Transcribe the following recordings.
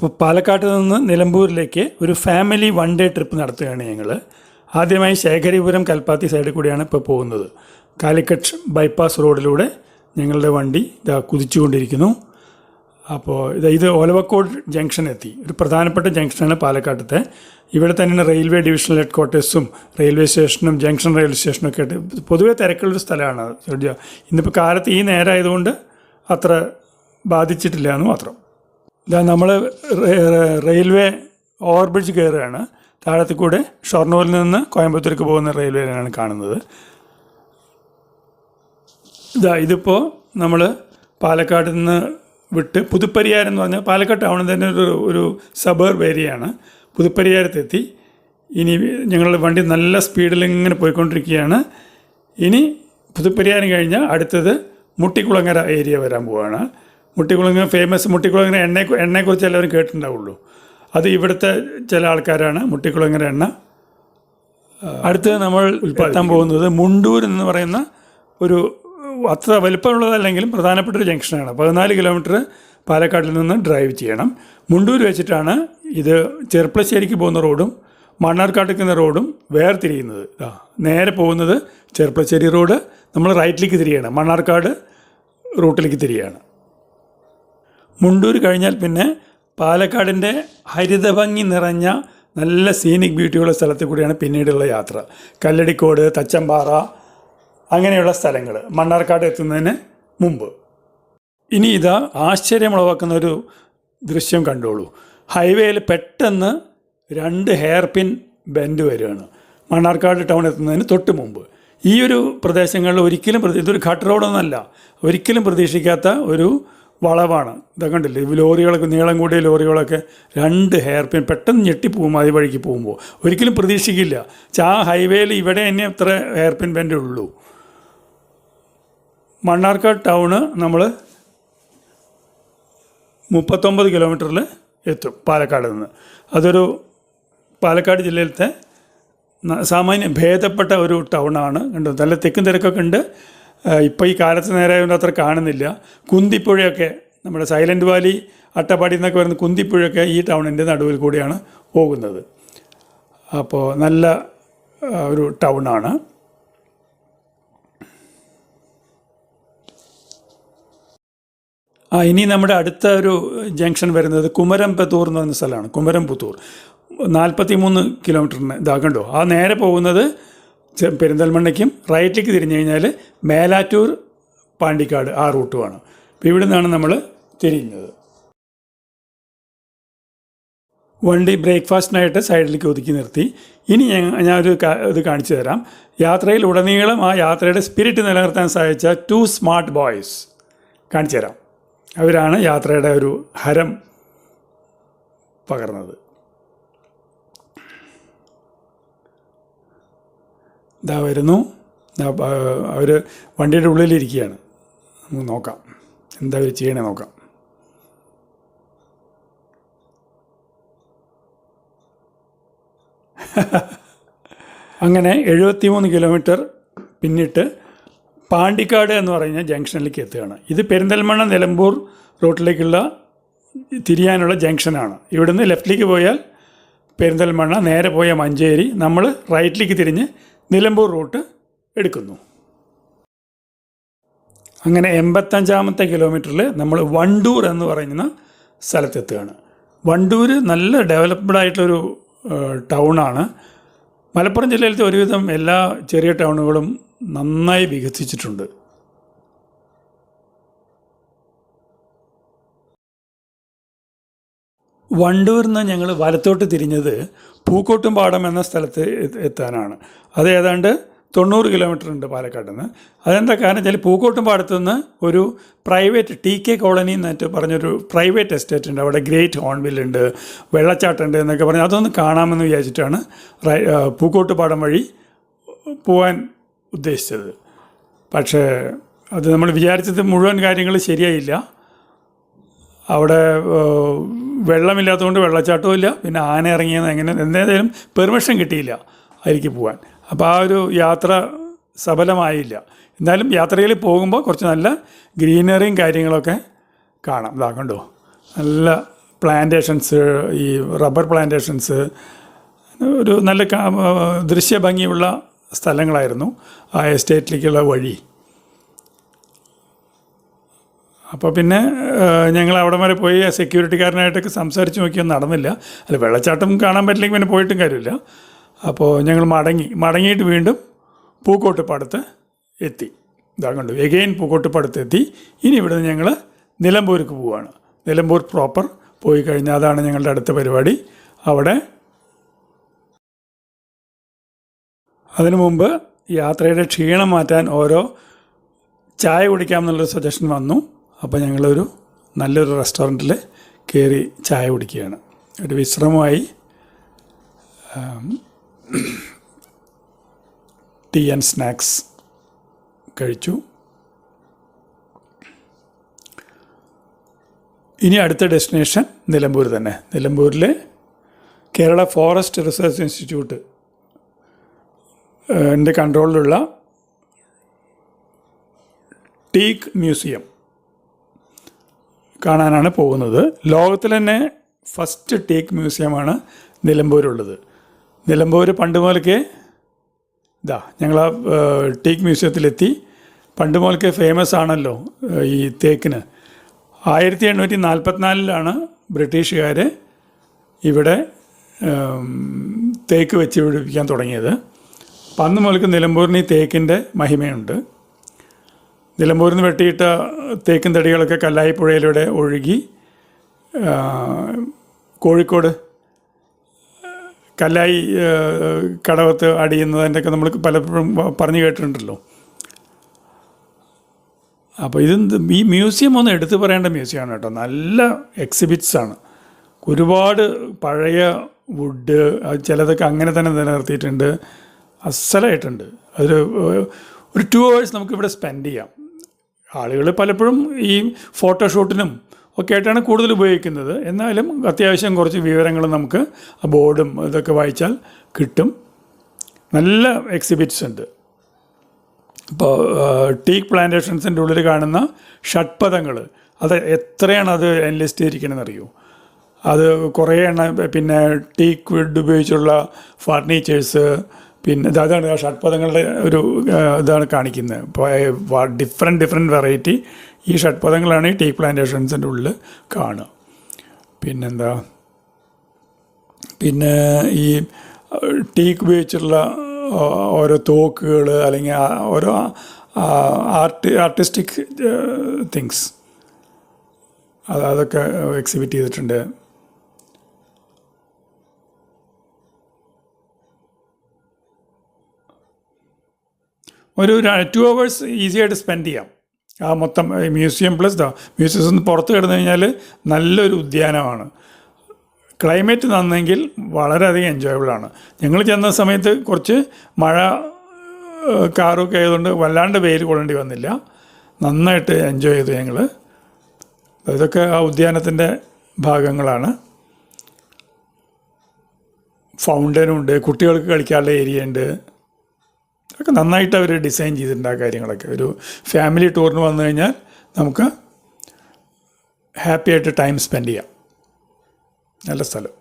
ഇപ്പോൾ പാലക്കാട്ട് നിന്ന് നിലമ്പൂരിലേക്ക് ഒരു ഫാമിലി വൺ ഡേ ട്രിപ്പ് നടത്തുകയാണ് ഞങ്ങൾ ആദ്യമായി ശേഖരിപുരം കൽപ്പാത്തി സൈഡിൽ കൂടിയാണ് ഇപ്പോൾ പോകുന്നത്. കാലിക്കറ്റ് ബൈപ്പാസ് റോഡിലൂടെ ഞങ്ങളുടെ വണ്ടി ഇതാ കുതിച്ചുകൊണ്ടിരിക്കുന്നു. അപ്പോൾ ഇത് ഇത് ഓലവക്കോട് ജംഗ്ഷൻ എത്തി. ഒരു പ്രധാനപ്പെട്ട ജംഗ്ഷനാണ് പാലക്കാട്ടത്തെ. ഇവിടെ തന്നെയാണ് റെയിൽവേ ഡിവിഷണൽ ഹെഡ് ക്വാർട്ടേഴ്സും റെയിൽവേ സ്റ്റേഷനും ജംഗ്ഷൻ റെയിൽവേ സ്റ്റേഷനും ഒക്കെ ആയിട്ട് പൊതുവേ തിരക്കുള്ളൊരു സ്ഥലമാണ്. ഇന്നിപ്പോൾ കാലത്ത് ഈ നേരമായതുകൊണ്ട് അത്ര ബാധിച്ചിട്ടില്ല എന്ന് മാത്രം. ഇതാ നമ്മൾ റെയിൽവേ ഓവർബ്രിഡ്ജ് കയറുകയാണ് താഴത്തിൽ കൂടെ ഷൊർണൂരിൽ നിന്ന് കോയമ്പത്തൂർക്ക് പോകുന്ന റെയിൽവേയിലാണ് കാണുന്നത്. ഇതാ ഇതിപ്പോൾ നമ്മൾ പാലക്കാട് നിന്ന് വിട്ട് പുതുപ്പരിയാരം എന്ന് പറഞ്ഞാൽ പാലക്കാട് ടൗണിൽ തന്നെ ഒരു ഒരു സബർബ് ഏരിയയാണ് പുതുപ്പരിയാരത്തെത്തി. ഇനി ഞങ്ങളുടെ വണ്ടി നല്ല സ്പീഡിൽ ഇങ്ങനെ പോയിക്കൊണ്ടിരിക്കുകയാണ്. ഇനി പുതുപ്പരിയാരം കഴിഞ്ഞാൽ അടുത്തത് മുട്ടിക്കുളങ്ങര ഏരിയ വരാൻ പോവുകയാണ് മുട്ടിക്കുളങ്ങര ഫേമസ് മുട്ടിക്കുളങ്ങര എണ്ണയെ എണ്ണയെക്കുറിച്ച് എല്ലാവരും കേട്ടിട്ടുണ്ടാവുള്ളൂ. അത് ഇവിടുത്തെ ചില ആൾക്കാരാണ് മുട്ടിക്കുളങ്ങര എണ്ണ. അടുത്ത് നമ്മൾ എത്താൻ പോകുന്നത് മുണ്ടൂർ എന്ന് പറയുന്ന ഒരു അത്ര വലിപ്പമുള്ളതല്ലെങ്കിലും പ്രധാനപ്പെട്ട ഒരു ജംഗ്ഷനാണ്. പതിനാല് കിലോമീറ്റർ പാലക്കാട്ടിൽ നിന്ന് ഡ്രൈവ് ചെയ്യണം. മുണ്ടൂർ വെച്ചിട്ടാണ് ഇത് ചെർപ്പളശ്ശേരിക്ക് പോകുന്ന റോഡും മണ്ണാർക്കാട്ടിക്കുന്ന റോഡും വേർതിരിയുന്നത്. ഇതാ നേരെ പോകുന്നത് ചെർപ്പളശ്ശേരി റോഡ്. നമ്മൾ റൈറ്റിലേക്ക് തിരിയാണ്. മണ്ണാർക്കാട് റൂട്ടിലേക്ക് തിരിയാണ്. മുണ്ടൂർ കഴിഞ്ഞാൽ പിന്നെ പാലക്കാടിന്റെ ഹരിതഭംഗി നിറഞ്ഞ നല്ല സീനിക് ബ്യൂട്ടിയുള്ള സ്ഥലത്തിൽ കൂടിയാണ് പിന്നീടുള്ള യാത്ര. കല്ലടിക്കോട് തച്ചമ്പാറ അങ്ങനെയുള്ള സ്ഥലങ്ങൾ മണ്ണാർക്കാട് എത്തുന്നതിന് മുമ്പ്. ഇനി ഇതാ ആശ്ചര്യമുളവാക്കുന്ന ഒരു ദൃശ്യം കണ്ടോളൂ. ഹൈവേയിൽ പെട്ടെന്ന് രണ്ട് ഹെയർ പിൻ ബെൻഡ് വരികയാണ് മണ്ണാർക്കാട് ടൗൺ എത്തുന്നതിന് തൊട്ട് മുമ്പ്. ഈ ഒരു പ്രദേശങ്ങളിൽ ഒരിക്കലും ഇതൊരു ഘട്ട് റോഡൊന്നുമല്ല ഒരിക്കലും പ്രതീക്ഷിക്കാത്ത ഒരു വളവാണ്. ഇതൊക്കെ കണ്ടില്ലേ? ഈ ലോറികളൊക്കെ നീളം കൂടിയ ലോറികളൊക്കെ രണ്ട് ഹെയർ പിൻ പെട്ടെന്ന് ഞെട്ടിപ്പോകും അതി വഴിക്ക് പോകുമ്പോൾ. ഒരിക്കലും പ്രതീക്ഷിക്കില്ല. ചാ ഹൈവേയിൽ ഇവിടെ തന്നെ ഇത്ര ഹെയർ പിൻ പെന്റെ ഉള്ളൂ. മണ്ണാർക്കാട് ടൗണ് നമ്മൾ മുപ്പത്തൊമ്പത് കിലോമീറ്ററിൽ എത്തും പാലക്കാട് നിന്ന്. അതൊരു പാലക്കാട് ജില്ലയിലത്തെ സാമാന്യ ഭേദപ്പെട്ട ഒരു ടൗണാണ് കണ്ടു? നല്ല തെക്കും തിരക്കൊക്കെ ഉണ്ട്. ഇപ്പോൾ ഈ കാലത്ത് നേരെ അത്ര കാണുന്നില്ല. കുന്തിപ്പുഴയൊക്കെ നമ്മുടെ സൈലന്റ് വാലി അട്ടപ്പാടി എന്നൊക്കെ വരുന്ന കുന്തിപ്പുഴയൊക്കെ ഈ ടൗണിന്റെ നടുവിൽ കൂടിയാണ് പോകുന്നത്. അപ്പോൾ നല്ല ഒരു ടൗണാണ്. ആ ഇനി നമ്മുടെ അടുത്ത ഒരു ജംഗ്ഷൻ വരുന്നത് കുമരംപത്തൂർ എന്ന് പറയുന്ന സ്ഥലമാണ് കുമരംപുത്തൂർ. നാൽപ്പത്തി മൂന്ന് കിലോമീറ്ററിന് ഇതാക്കണ്ടോ ആ നേരെ പോകുന്നത് പെരിന്തൽമണ്ണയ്ക്കും റൈറ്റിലേക്ക് തിരിഞ്ഞു കഴിഞ്ഞാൽ മേലാറ്റൂർ പാണ്ടിക്കാട് ആ റൂട്ടുമാണ്. അപ്പോൾ ഇവിടെ നിന്നാണ് നമ്മൾ തിരിയുന്നത് വണ്ടി ബ്രേക്ക്ഫാസ്റ്റിനായിട്ട് സൈഡിലേക്ക് ഒതുക്കി നിർത്തി. ഇനി ഞാൻ കാ- ഇത് കാണിച്ചു തരാം. യാത്രയിൽ ഉടനീളം ആ യാത്രയുടെ സ്പിരിറ്റ് നിലനിർത്താൻ സഹായിച്ച ടു സ്മാർട്ട് ബോയ്സ് കാണിച്ചു തരാം. അവരാണ് യാത്രയുടെ ഒരു ഹരം പകർന്നത്. ഇതാ വരുന്നു. അവർ വണ്ടിയുടെ ഉള്ളിലിരിക്കുകയാണ്. നമുക്ക് നോക്കാം. എന്താ അവർ ചെയ്യണേ നോക്കാം. അങ്ങനെ എഴുപത്തിമൂന്ന് കിലോമീറ്റർ പിന്നിട്ട് പാണ്ടിക്കാട് എന്ന് പറഞ്ഞ ജംഗ്ഷനിലേക്ക് എത്തുകയാണ്. ഇത് പെരിന്തൽമണ്ണ നിലമ്പൂർ റൂട്ടിലേക്കുള്ള തിരിയാനുള്ള ജംഗ്ഷനാണ്. ഇവിടുന്ന് ലെഫ്റ്റിലേക്ക് പോയാൽ പെരിന്തൽമണ്ണ നേരെ പോയ മഞ്ചേരി. നമ്മൾ റൈറ്റിലേക്ക് തിരിഞ്ഞ് നിലമ്പൂർ റൂട്ട് എടുക്കുന്നു. അങ്ങനെ എൺപത്തഞ്ചാമത്തെ കിലോമീറ്ററിൽ നമ്മൾ വണ്ടൂർ എന്ന് പറയുന്ന സ്ഥലത്തെത്തുകയാണ്. വണ്ടൂർ നല്ല ഡെവലപ്ഡ് ആയിട്ടൊരു ഏഹ്, ടൗണാണ് മലപ്പുറം ജില്ലയിലത്തെ ഒരുവിധം എല്ലാ ചെറിയ ടൗണുകളും നന്നായി വികസിച്ചിട്ടുണ്ട്. വണ്ടൂരിൽ നിന്ന് ഞങ്ങൾ വലത്തോട്ട് തിരിഞ്ഞത് പൂക്കോട്ടുംപാടം എന്ന സ്ഥലത്ത് എത്താനാണ്. അത് ഏതാണ്ട് തൊണ്ണൂറ് കിലോമീറ്റർ ഉണ്ട് പാലക്കാട് നിന്ന്. അതെന്താ കാരണം വെച്ചാൽ പൂക്കോട്ടുംപാടത്ത് നിന്ന് ഒരു പ്രൈവറ്റ് ടി കെ കോളനി എന്നിട്ട് പറഞ്ഞൊരു പ്രൈവറ്റ് എസ്റ്റേറ്റ് ഉണ്ട്. അവിടെ ഗ്രേറ്റ് ഹോൺവിൽ ഉണ്ട് വെള്ളച്ചാട്ടം ഉണ്ട് എന്നൊക്കെ പറഞ്ഞ് അതൊന്ന് കാണാമെന്ന് വിചാരിച്ചിട്ടാണ് പൂക്കോട്ടുപാടം വഴി പോകാൻ ഉദ്ദേശിച്ചത്. പക്ഷേ അത് നമ്മൾ വിചാരിച്ചത് മുഴുവൻ കാര്യങ്ങൾ ശരിയായില്ല. അവിടെ വെള്ളമില്ലാത്തതുകൊണ്ട് വെള്ളച്ചാട്ടവും ഇല്ല. പിന്നെ ആന ഇറങ്ങിയെന്ന് എങ്ങനെ എന്തേലും പെർമിഷൻ കിട്ടിയില്ല അതിലേക്ക് പോകാൻ അപ്പോൾ ആ ഒരു യാത്ര സഫലമായില്ല. എന്നാലും യാത്രയിൽ പോകുമ്പോൾ കുറച്ച് നല്ല ഗ്രീനറിയും കാര്യങ്ങളൊക്കെ കാണാം. ഇതാ കണ്ടോ നല്ല പ്ലാന്റേഷൻസ് ഈ റബ്ബർ പ്ലാന്റേഷൻസ് ഒരു നല്ല ദൃശ്യഭംഗിയുള്ള സ്ഥലങ്ങളായിരുന്നു ആ എസ്റ്റേറ്റിലേക്കുള്ള വഴി. അപ്പോൾ പിന്നെ ഞങ്ങൾ അവിടെ വരെ പോയി സെക്യൂരിറ്റിക്കാരനായിട്ടൊക്കെ സംസാരിച്ച് നോക്കിയൊന്നും നടന്നില്ല. അല്ല വെള്ളച്ചാട്ടം കാണാൻ പറ്റില്ലെങ്കിൽ പിന്നെ പോയിട്ടും കാര്യമില്ല. അപ്പോൾ ഞങ്ങൾ മടങ്ങി മടങ്ങിയിട്ട് വീണ്ടും പൂക്കോട്ടുപാടത്ത് എത്തി. ഇതാ കണ്ടു. എഗെയിൻ പൂക്കോട്ടുപാടത്ത് എത്തി. ഇനി ഇവിടെ നിന്ന് ഞങ്ങൾ നിലമ്പൂർക്ക് പോവുകയാണ് നിലമ്പൂർ പ്രോപ്പർ പോയി കഴിഞ്ഞാൽ അതാണ് ഞങ്ങളുടെ അടുത്ത പരിപാടി. അവിടെ അതിനു മുമ്പ് യാത്രയുടെ ക്ഷീണം മാറ്റാൻ ഓരോ ചായ കുടിക്കാമെന്നുള്ളൊരു സജഷൻ വന്നു. അപ്പോൾ ഞങ്ങളൊരു നല്ലൊരു റെസ്റ്റോറന്റിൽ കയറി ചായ കുടിക്കുകയാണ്. ഒരു വിശ്രമമായി ടീ ആൻഡ് സ്നാക്സ് കഴിച്ചു. ഇനി അടുത്ത ഡെസ്റ്റിനേഷൻ നിലമ്പൂർ തന്നെ. നിലമ്പൂരിലെ കേരള ഫോറസ്റ്റ് റിസർച്ച് ഇൻസ്റ്റിറ്റ്യൂട്ട് എന്റെ കൺട്രോളിലുള്ള ടീക്ക് മ്യൂസിയം. കാണാനാണ് പോകുന്നത്. ലോകത്തിൽ തന്നെ ഫസ്റ്റ് ടേക്ക് മ്യൂസിയമാണ് നിലമ്പൂരുള്ളത്. നിലമ്പൂർ പണ്ട് മുതൽക്കേ ഇതാ ഞങ്ങൾ ആ ടേക്ക് മ്യൂസിയത്തിലെത്തി പണ്ട് മുതൽക്കേ ഫേമസ് ആണല്ലോ ഈ തേക്കിന്. ആയിരത്തി എണ്ണൂറ്റി നാൽപ്പത്തിനാലിലാണ് ബ്രിട്ടീഷുകാർ ഇവിടെ തേക്ക് വെച്ച് പിടിപ്പിക്കാൻ തുടങ്ങിയത്. അപ്പം അന്ന് മുതൽക്ക് നിലമ്പൂരിന് ഈ തേക്കിന്റെ മഹിമയുണ്ട്. നിലമ്പൂരിൽ നിന്ന് വെട്ടിയിട്ട തേക്കും തടികളൊക്കെ കല്ലായി പുഴയിലൂടെ ഒഴുകി കോഴിക്കോട് കല്ലായി കടവത്ത് അടിയുന്നതിന്റെയൊക്കെ നമ്മൾ പലപ്പോഴും പറഞ്ഞു കേട്ടിട്ടുണ്ടല്ലോ. അപ്പോൾ ഇത് ഈ മ്യൂസിയം ഒന്ന് എടുത്തു പറയേണ്ട മ്യൂസിയമാണ് കേട്ടോ. നല്ല എക്സിബിറ്റ്സ് ആണ്. ഒരുപാട് പഴയ വുഡ് ചിലതൊക്കെ അങ്ങനെ തന്നെ നിലനിർത്തിയിട്ടുണ്ട്. അസലായിട്ടുണ്ട്. അതൊരു ഒരു ടു അവേഴ്സ് നമുക്കിവിടെ സ്പെൻഡ് ചെയ്യാം. ആളുകൾ പലപ്പോഴും ഈ ഫോട്ടോഷൂട്ടിനും ഒക്കെ ആയിട്ടാണ് കൂടുതൽ ഉപയോഗിക്കുന്നത്. എന്നാലും അത്യാവശ്യം കുറച്ച് വിവരങ്ങൾ നമുക്ക് ബോർഡും ഇതൊക്കെ വായിച്ചാൽ കിട്ടും. നല്ല എക്സിബിറ്റ്സ് ഉണ്ട്. ഇപ്പോൾ ടീക്ക് പ്ലാന്റേഷൻസിന്റെ ഉള്ളിൽ കാണുന്ന ഷഡ്പഥങ്ങൾ അത് എത്രയാണ് അത് എൻലിസ്റ്റ് ചെയ്തിരിക്കണമെന്ന് അറിയൂ? അത് കുറേ എണ്ണം പിന്നെ ടീക്ക് വുഡ് ഉപയോഗിച്ചുള്ള ഫർണിച്ചേഴ്സ് പിന്നെ അതാണ് ആ ഷഡ്പഥങ്ങളുടെ ഒരു ഇതാണ് കാണിക്കുന്നത് ഇപ്പോൾ ഡിഫറെന്റ് ഡിഫറെന്റ് വെറൈറ്റി ഈ ഷഡ്പഥങ്ങളാണ് ഈ ടീ പ്ലാന്റേഷൻസിന്റെ ഉള്ളിൽ കാണുക. പിന്നെന്താ? പിന്നെ ഈ ടീക്ക് ഉപയോഗിച്ചുള്ള ഓരോ തോക്കുകൾ അല്ലെങ്കിൽ ഓരോ ആർട്ട് ആർട്ടിസ്റ്റിക് തിങ്സ്. അത് അതൊക്കെ എക്സിബിറ്റ് ചെയ്തിട്ടുണ്ട്. ഒരു ടു അവേഴ്സ് ഈസി ആയിട്ട് സ്പെൻഡ് ചെയ്യാം. ആ മൊത്തം മ്യൂസിയം പ്ലസ് മ്യൂസിയത്തിൽ നിന്ന് പുറത്ത് കിടന്നു കഴിഞ്ഞാൽ നല്ലൊരു ഉദ്യാനമാണ്. ക്ലൈമറ്റ് നന്നെങ്കിൽ വളരെയധികം എൻജോയബിൾ ആണ്. ഞങ്ങൾ ചെന്ന സമയത്ത് കുറച്ച് മഴ കാറൊക്കെ ആയതുകൊണ്ട് വല്ലാണ്ട് വെയിൽ കൊള്ളേണ്ടി വന്നില്ല. നന്നായിട്ട് എൻജോയ് ചെയ്തു ഞങ്ങൾ ഇതൊക്കെ ആ ഉദ്യാനത്തിന്റെ ഭാഗങ്ങളാണ്. ഫൗണ്ടനുണ്ട് കുട്ടികൾക്ക് കളിക്കാനുള്ള ഏരിയ ഉണ്ട്. ഒക്കെ നന്നായിട്ട് അവർ ഡിസൈൻ ചെയ്തിട്ടുണ്ട് ആ കാര്യങ്ങളൊക്കെ. ഒരു ഫാമിലി ടൂറിന് വന്നു കഴിഞ്ഞാൽ നമുക്ക് ഹാപ്പി ആയിട്ട് ടൈം സ്പെൻഡ് ചെയ്യാം. നല്ല സ്ഥലം.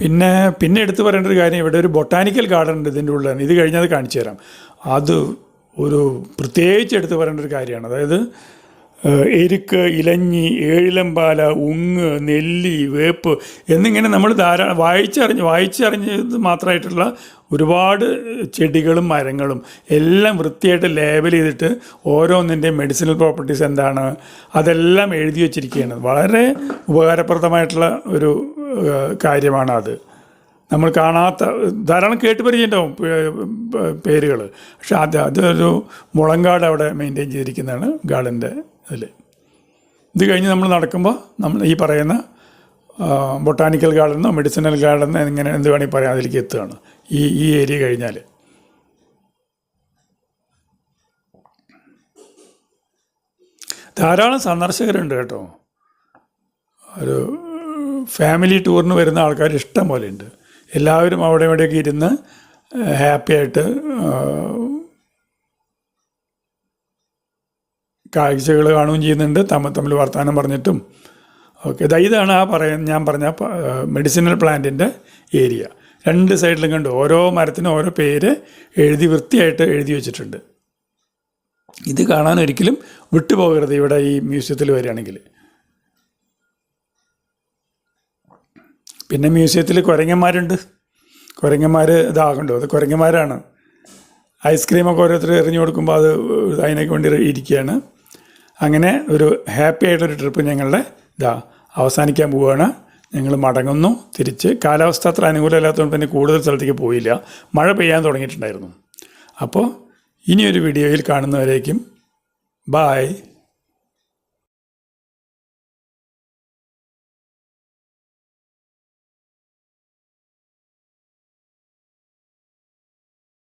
പിന്നെ പിന്നെ എടുത്തു പറയേണ്ട ഒരു കാര്യം ഇവിടെ ഒരു ബൊട്ടാനിക്കൽ ഗാർഡൻ ഉണ്ട് ഇതിന്റെ ഉള്ളിലാണ്. ഇത് കഴിഞ്ഞാൽ കാണിച്ചു തരാം. അത് ഒരു പ്രത്യേകിച്ച് എടുത്തു പറയേണ്ട ഒരു കാര്യമാണ്. അതായത് എരുക്ക് ഇലഞ്ഞി ഏഴിലമ്പാല ഉങ്ങ് നെല്ലി വേപ്പ് എന്നിങ്ങനെ നമ്മൾ ധാരാളം വായിച്ചറിഞ്ഞ് വായിച്ചറിഞ്ഞത് മാത്രമായിട്ടുള്ള ഒരുപാട് ചെടികളും മരങ്ങളും എല്ലാം വൃത്തിയായിട്ട് ലേബൽ ചെയ്തിട്ട് ഓരോന്നിന്റെയും മെഡിസിനൽ പ്രോപ്പർട്ടീസ് എന്താണ് അതെല്ലാം എഴുതി വച്ചിരിക്കുകയാണ്. വളരെ ഉപകാരപ്രദമായിട്ടുള്ള ഒരു കാര്യമാണ് അത് നമ്മൾ കാണാത്ത ധാരാളം കേട്ട് പരിചയമുണ്ടാവും പേരുകൾ പക്ഷെ അത് അതൊരു മുളങ്കാട് അവിടെ മെയിന്റെയിൻ ചെയ്തിരിക്കുന്നതാണ് ഗാർഡന്റെ ഇതിൽ ഇത് കഴിഞ്ഞ് നമ്മൾ നടക്കുമ്പോൾ നമ്മൾ ഈ പറയുന്ന ബൊട്ടാനിക്കൽ ഗാർഡനോ മെഡിസിനൽ ഗാർഡനോ ഇങ്ങനെ എന്ത് വേണമെങ്കിൽ പറയാം അതിലേക്ക് എത്തുകയാണ്. ഈ ഈ ഏരിയ കഴിഞ്ഞാൽ. ധാരാളം സന്ദർശകരുണ്ട് കേട്ടോ. ഒരു ഫാമിലി ടൂറിന് വരുന്ന ആൾക്കാർ ഇഷ്ടം പോലെ ഉണ്ട്. എല്ലാവരും അവിടെ ഇവിടെയൊക്കെ ഇരുന്ന് ഹാപ്പി ആയിട്ട് കാഴ്ചകൾ കാണുകയും ചെയ്യുന്നുണ്ട്. തമ്മിൽ തമ്മിൽ വർത്തമാനം പറഞ്ഞിട്ടും ഓക്കെ ദാ ഇതാണ് ആ പറയ ഞാൻ പറഞ്ഞ മെഡിസിനൽ പ്ലാന്റിന്റെ ഏരിയ രണ്ട് സൈഡിലും കണ്ടു. ഓരോ മരത്തിനും ഓരോ പേര് എഴുതി വൃത്തിയായിട്ട് എഴുതി വെച്ചിട്ടുണ്ട്. ഇത് കാണാൻ ഒരിക്കലും വിട്ടുപോകരുത് ഇവിടെ ഈ മ്യൂസിയത്തിൽ വരികയാണെങ്കിൽ. പിന്നെ മ്യൂസിയത്തിൽ കുരങ്ങന്മാരുണ്ട്. കുരങ്ങന്മാർ ഇതാകണ്ടോ. അത് കുരങ്ങന്മാരാണ്. ഐസ്ക്രീമൊക്കെ ഓരോരുത്തർ എറിഞ്ഞു കൊടുക്കുമ്പോൾ അത് അതിനൊക്കെ വേണ്ടി ഇരിക്കുകയാണ്. അങ്ങനെ ഒരു ഹാപ്പി ആയിട്ടൊരു ട്രിപ്പ് ഞങ്ങളുടെ ഇതാ അവസാനിക്കാൻ പോവുകയാണ്. ഞങ്ങൾ മടങ്ങുന്നു. തിരിച്ച് കാലാവസ്ഥ അത്ര അനുകൂലമല്ലാത്തതുകൊണ്ട് പിന്നെ കൂടുതൽ സ്ഥലത്തേക്ക് പോയില്ല. മഴ പെയ്യാൻ തുടങ്ങിയിട്ടുണ്ടായിരുന്നു. അപ്പോൾ ഇനിയൊരു വീഡിയോയിൽ കാണുന്നവരേക്കും ബായ്